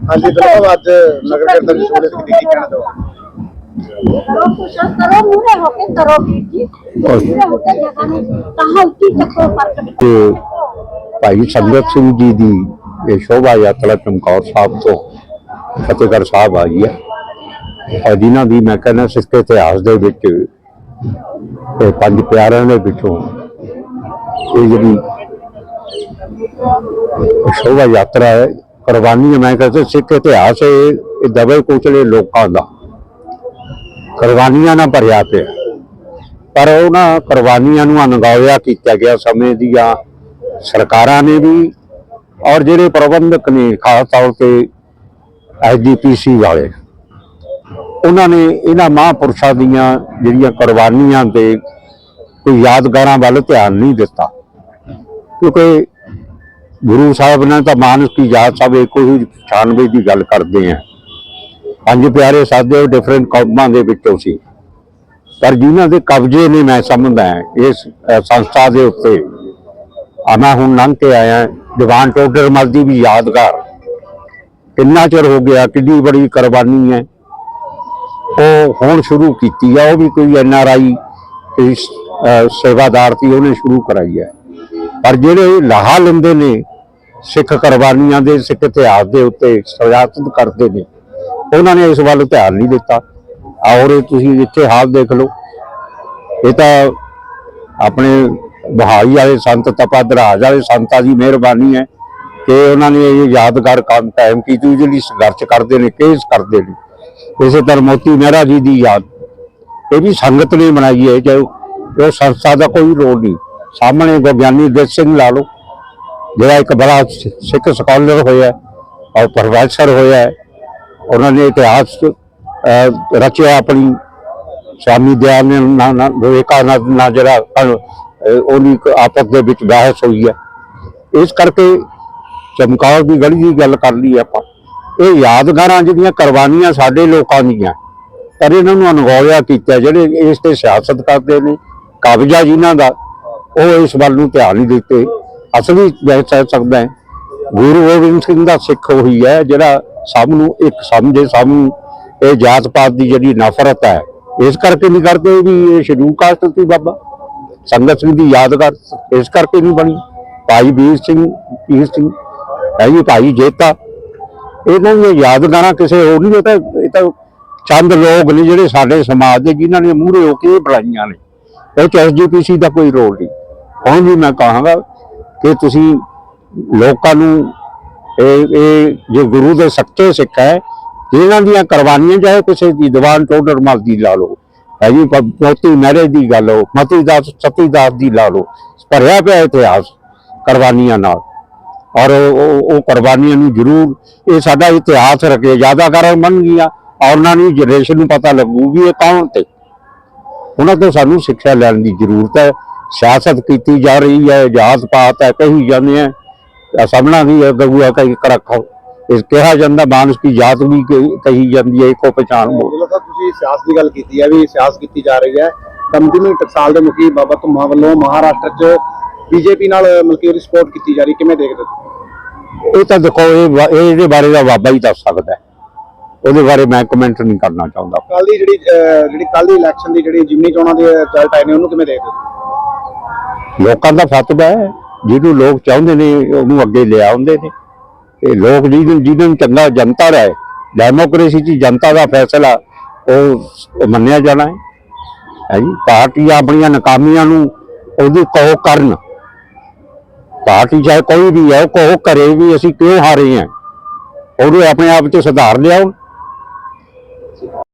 ਹਾਂਜੀ ਬਿਲਕੁਲ ਅੱਜ ਨਗਰ ਕੀਰਤਨ ਦੀ ਸ਼ੋਭਾ ਕੀਤੀ ਕੀ ਕਹਿਣਾ ਚਾਹੋ करो कुछ करो मुरे होके करो वीर जी मुरे होके जगह नहीं कहा उठी चक्को पर ਤੇ ਭਾਈ ਸੰਗਤ ਸਿੰਘ ਜੀ ਦੀ ਇਹ ਸ਼ੋਭਾ ਯਾਤਰਾ ਚਮਕੌਰ ਸਾਹਿਬ ਤੋਂ ਫਤਿਹਗੜ੍ਹ ਸਾਹਿਬ ਆਈ ਹੈ ਔਰ ਜਿਨ੍ਹਾਂ ਦੀ ਮੈਂ ਕਹਿੰਦਾ ਸਿੱਖ ਇਤਿਹਾਸ ਦੇ ਵਿੱਚ ਇਹ ਪੰਜ ਪਿਆਰਿਆਂ ਦੇ ਵਿੱਚੋਂ ਇਹ ਜਿਹੜੀ ਸ਼ੋਭਾ ਯਾਤਰਾ ਹੈ ਕੁਰਬਾਨੀਆਂ ਮੈਂ ਕਹਿੰਦਾ ਸਿੱਖ ਇਤਿਹਾਸ ਇਹ ਇਹ ਦਬੇ ਕੁਚਲੇ ਲੋਕਾਂ ਦਾ। ਕੁਰਬਾਨੀਆਂ ਨਾਲ ਭਰਿਆ ਪਿਆ। ਪਰ ਉਹਨਾਂ ਕੁਰਬਾਨੀਆਂ ਨੂੰ ਅਣਗੌਲਿਆ ਕੀਤਾ ਗਿਆ ਸਮੇਂ ਦੀਆਂ ਸਰਕਾਰਾਂ ਨੇ ਵੀ ਔਰ ਜਿਹੜੇ ਪ੍ਰਬੰਧਕ ਨੇ ਖਾਸ ਤੌਰ ਤੇ ਐਸਜੀਪੀਸੀ ਵਾਲੇ, ਉਹਨਾਂ ਨੇ ਇਹਨਾਂ ਮਹਾਂਪੁਰਸ਼ਾਂ ਦੀਆਂ ਜਿਹੜੀਆਂ ਕੁਰਬਾਨੀਆਂ ਤੇ ਕੋਈ ਯਾਦਗਾਰਾਂ ਵੱਲ ਧਿਆਨ ਨਹੀਂ ਦਿੱਤਾ। ਕਿਉਂਕਿ ਗੁਰੂ ਸਾਹਿਬ ਨੇ ਤਾਂ ਮਾਨਸ ਕੀ ਯਾਦ, ਸਭ ਇੱਕੋ ਹੀ 96 ਦੀ ਗੱਲ ਕਰਦੇ ਆ। ਪੰਜ ਪਿਆਰੇ ਸਾਦੇ ਡਿਫਰੈਂਟ ਕੌਮਾਂ ਦੇ ਵਿੱਚੋਂ ਸੀ। ਪਰ ਜਿਨ੍ਹਾਂ ਦੇ ਕਬਜ਼ੇ ਨੇ ਮੈਂ ਸਮਝਦਾ ਇਸ ਸੰਸਥਾ ਦੇ ਉੱਤੇ। ਆ ਹੁਣ ਲੰਘ ਕੇ ਆਇਆ ਦੀਵਾਨ ਟੋਡਰ ਮਰਦੀ ਵੀ ਯਾਦਗਾਰ। ਕਿੰਨਾ ਚਿਰ ਹੋ ਗਿਆ, ਕਿੰਨੀ ਬੜੀ ਕੁਰਬਾਨੀ ਹੈ। ਉਹ ਹੁਣ ਸ਼ੁਰੂ ਕੀਤੀ ਆ, ਉਹ ਵੀ ਕੋਈ ਐਨ ਆਰ ਆਈ, ਕੋਈ ਸੇਵਾਦਾਰ ਸੀ, ਉਹਨੇ ਸ਼ੁਰੂ ਕਰਾਈ ਹੈ। ਪਰ ਜਿਹੜੇ ਲਾਹਾ ਲੈਂਦੇ ਨੇ ਸਿੱਖ ਕੁਰਬਾਨੀਆਂ ਦੇ, ਸਿੱਖ ਇਤਿਹਾਸ ਦੇ ਉੱਤੇ ਸਿਆਸਤ ਕਰਦੇ ਨੇ। ਉਹਨਾਂ ਨੇ ਇਸ ਵੱਲ ਧਿਆਨ ਨਹੀਂ ਦਿੱਤਾ। ਔਰ ਤੁਸੀਂ ਇੱਥੇ ਹਾਲ ਦੇਖ ਲਓ। ਇਹ ਤਾਂ ਆਪਣੇ ਬਹਾਈ ਵਾਲੇ ਸੰਤ ਤਪਾਦਰਾਜ ਵਾਲੇ ਸੰਤਾਂ ਦੀ ਮਿਹਰਬਾਨੀ ਹੈ ਕਿ ਉਹਨਾਂ ਨੇ ਇਹ ਯਾਦਗਾਰ ਕੰਮ ਕਾਇਮ ਕੀਤੀ, ਜਿਹੜੀ ਸੰਘਰਸ਼ ਕਰਦੇ ਨੇ, ਕੇਸ ਕਰਦੇ ਨੇ। ਇਸੇ ਤਰ੍ਹਾਂ ਮੋਤੀ ਮਹਿਰਾ ਜੀ ਦੀ ਯਾਦ। ਇਹ ਵੀ ਸੰਗਤ ਨੇ ਬਣਾਈ ਹੈ, ਜੋ ਉਹ ਸੰਸਥਾ ਦਾ ਕੋਈ ਰੋਲ ਨਹੀਂ। ਸਾਹਮਣੇ ਵਿਗਿਆਨੀ ਦੇ ਸਿੰਘ ਲਾ ਲਓ। ਜਿਹੜਾ ਇੱਕ ਬੜਾ ਸਿੱਖ ਸਕਾਲਰ ਹੋਇਆ ਔਰ ਪ੍ਰੋਫੈਸਰ ਹੋਇਆ ਉਹਨਾਂ ਨੇ ਇਤਿਹਾਸ ਅਹ, ਰਚਿਆ ਆਪਣੀ ਸਵਾਮੀ ਦਇਆਨੰਦ ਨਾਲ ਨਾਲ ਵਿਵੇਕਾਨੰਦ ਨਾਲ ਜਿਹੜਾ ਉਹਦੀ ਆਪਸ ਦੇ ਵਿੱਚ ਬਹਿਸ ਹੋਈ ਹੈ ਇਸ ਕਰਕੇ ਚਮਕੌਰ ਦੀ ਗਲੀ ਦੀ ਗੱਲ ਕਰ ਲਈ ਆਪਾਂ। ਇਹ ਯਾਦਗਾਰਾਂ ਜਿਹੜੀਆਂ ਕੁਰਬਾਨੀਆਂ ਸਾਡੇ ਲੋਕਾਂ ਦੀਆਂ ਪਰ ਇਹਨਾਂ ਨੂੰ ਅਣਗੌਲਿਆ ਕੀਤਾ ਜਿਹੜੇ ਇਸ ਤੇ ਸਿਆਸਤ ਕਰਦੇ ਨੇ ਕਬਜ਼ਾ ਜਿਨ੍ਹਾਂ ਦਾ ਉਹ ਇਸ ਵੱਲ ਨੂੰ ਧਿਆਨ ਨਹੀਂ ਦਿੱਤੇ। ਅਸਲੀ ਮੈਂ ਕਹਿ ਸਕਦਾ ਹਾਂ, ਗੁਰੂ ਗੋਬਿੰਦ ਸਿੰਘ ਦਾ ਸਿੱਖ ਉਹੀ ਹੈ ਜਿਹੜਾ ਸਭ ਨੂੰ ਇੱਕ ਸਮਝੇ ਸਭ ਨੂੰ ਇਹ ਜਾਤ ਪਾਤ ਦੀ ਜਿਹੜੀ ਨਫ਼ਰਤ ਹੈ ਇਸ ਕਰਕੇ ਨਹੀਂ ਕਰਦੇ ਵੀ ਇਹ ਸ਼ਡਿਊਲ ਕਾਸਟ ਸੀ ਬਾਬਾ। ਸੰਗਤ ਸਿੰਘ ਦੀ ਯਾਦਗਾਰ ਇਸ ਕਰਕੇ ਨਹੀਂ ਬਣੀ। ਭਾਈ ਵੀਰ ਸਿੰਘ ਵੀਰ ਸਿੰਘ ਹੈ ਜੀ ਭਾਈ ਜੇਤਾ ਇਹਨਾਂ ਦੀਆਂ ਯਾਦਗਾਰਾਂ ਕਿਸੇ ਹੋਰ ਨਹੀਂ ਇਹ ਤਾਂ ਇਹ ਤਾਂ ਚੰਦ ਲੋਕ ਨੇ ਜਿਹੜੇ ਸਾਡੇ ਸਮਾਜ ਦੇ ਜਿਨ੍ਹਾਂ ਨੇ ਮੂਹਰੇ ਹੋ ਕੇ ਇਹ ਬਣਾਈਆਂ ਨੇ। ਇਹ ਚ ਐਸਜੀਪੀਸੀ ਦਾ ਕੋਈ ਰੋਲ ਨਹੀਂ। ਹੁਣ ਵੀ ਮੈਂ ਕਹਾਂਗਾ ਕਿ ਤੁਸੀਂ ਲੋਕਾਂ ਨੂੰ ਇਹ ਇਹ ਜੋ ਗੁਰੂ ਦੇ ਸੱਚੇ ਸਿੱਖ ਹੈ, ਇਹਨਾਂ ਦੀਆਂ ਕੁਰਬਾਨੀਆਂ ਚਾਹੇ ਕਿਸੇ ਦੀ ਦੀਵਾਨ ਟੋਡਰ ਮਲ ਦੀ ਲਾ ਲਓ। ਹੈ ਜੀ ਪ- ਮੋਤੀ ਮਹਿਰੇ ਦੀ ਗੱਲ ਹੋ, ਮਤੀ ਦਾਸ, ਸਤੀ ਦਾਸ ਦੀ ਲਾ ਲਓ। ਭਰਿਆ ਪਿਆ ਇਤਿਹਾਸ ਕੁਰਬਾਨੀਆਂ ਨਾਲ। ਔਰ ਉਹ- ਉਹ ਕੁਰਬਾਨੀਆਂ ਨੂੰ ਜ਼ਰੂਰ, ਇਹ ਸਾਡਾ ਇਤਿਹਾਸ ਰੱਖੇ ਜ਼ਿਆਦਾ ਬਣ ਗਈਆਂ। ਔਰ ਉਹਨਾਂ ਨੂੰ ਜਨਰੇਸ਼ਨ ਨੂੰ ਪਤਾ ਲੱਗੂ ਵੀ ਇਹ ਕੌਣ ਤੇ। ਉਹਨਾਂ ਤੋਂ ਸਾਨੂੰ ਸਿੱਖਿਆ ਲੈਣ ਦੀ ਜ਼ਰੂਰਤ ਹੈ। ਸਿਆਸਤ ਕੀਤੀ ਜਾ ਰਹੀ ਹੈ ਜਾਤ ਪਾਤ ਹੈ ਕਹੀ ਜਾਂਦੇ ਆ ਸਾਹਮਣਾ ਵੀ ਹੈ ਗਊਆ ਕਈ ਕਰਖੋ ਇਸ ਕਿਹਾ ਜਾਂਦਾ ਮਾਨਸ ਕੀ ਜਾਤ ਵੀ ਕਹੀ- ਜਾਂਦੀ ਹੈ ਇੱਕੋ ਪਛਾਣ ਹੋ ਸਾਹਿਬ ਤੁਸੀਂ ਸਿਆਸਤ ਦੀ ਗੱਲ ਕੀਤੀ ਹੈ ਵੀ ਸਿਆਸਤ ਕੀਤੀ ਜਾ ਰਹੀ ਹੈ। ਕੰਮਿਊਨਿਟੀ ਟਕਸਾਲ ਦੇ ਮੁਖੀ ਬਾਬਾ ਧੁੰਮਾ ਵੱਲੋਂ ਮਹਾਰਾਸ਼ਟਰ 'ਚ ਬੀਜੇਪੀ ਨਾਲ ਮਲਕੀ ਸਪੋਰਟ ਕੀਤੀ ਜਾ ਰਹੀ ਕਿਵੇਂ ਦੇਖਦੇ ਹੋ? ਇਹ ਤਾਂ ਦੇਖੋ ਇਹ ਇਹਦੇ ਬਾਰੇ ਦਾ ਬਾਬਾ ਹੀ ਦੱਸ ਸਕਦਾ ਹੈ। ਉਹਦੇ ਬਾਰੇ ਮੈਂ ਕਮੈਂਟ ਨਹੀਂ ਕਰਨਾ ਚਾਹੁੰਦਾ। ਕੱਲ ਦੀ ਜਿਹੜੀ ਜਿਹੜੀ ਕੱਲ ਦੀ ਇਲੈਕਸ਼ਨ ਦੀ ਜਿਹੜੀ ਜਿਮਨੀ ਚੋਣਾਂ ਦੇ ਰਿਜ਼ਲਟ ਆਏ ਨੇ ਉਹਨੂੰ ਕਿਵੇਂ ਦੇਖਦੇ ਹੋ? ਲੋਕਾਂ ਦਾ ਫਤਵਾ ਹੈ, ਜਿਹਨੂੰ ਲੋਕ ਚਾਹੁੰਦੇ ਨੇ, ਉਹਨੂੰ ਅੱਗੇ ਲਿਆ ਆਉਂਦੇ ਨੇ। ਇਹ ਲੋਕ ਜਿਹਨੂੰ, ਜਿਹਨਾਂ ਨੂੰ ਚੰਗਾ ਜਨਤਾ ਦਾ ਹੈ ਡੈਮੋਕ੍ਰੇਸੀ 'ਚ ਜਨਤਾ ਦਾ ਫੈਸਲਾ, ਉਹ ਮੰਨਿਆ ਜਾਣਾ ਹੈ। ਹੈ ਜੀ? ਪਾਰਟੀਆਂ ਆਪਣੀਆਂ ਨਾਕਾਮੀਆਂ ਨੂੰ ਉਹਦੀ ਕਹੋ ਕਰਨ। ਪਾਰਟੀ ਚਾਹੇ ਕੋਈ ਵੀ ਹੈ, ਉਹ ਕਹੋ ਕਰੇ ਵੀ ਅਸੀਂ ਕਿਉਂ ਹਾਰੇ ਹਾਂ। ਉਹਨੂੰ ਆਪਣੇ ਆਪ 'ਚ ਸੁਧਾਰ ਲਿਆਉਣ।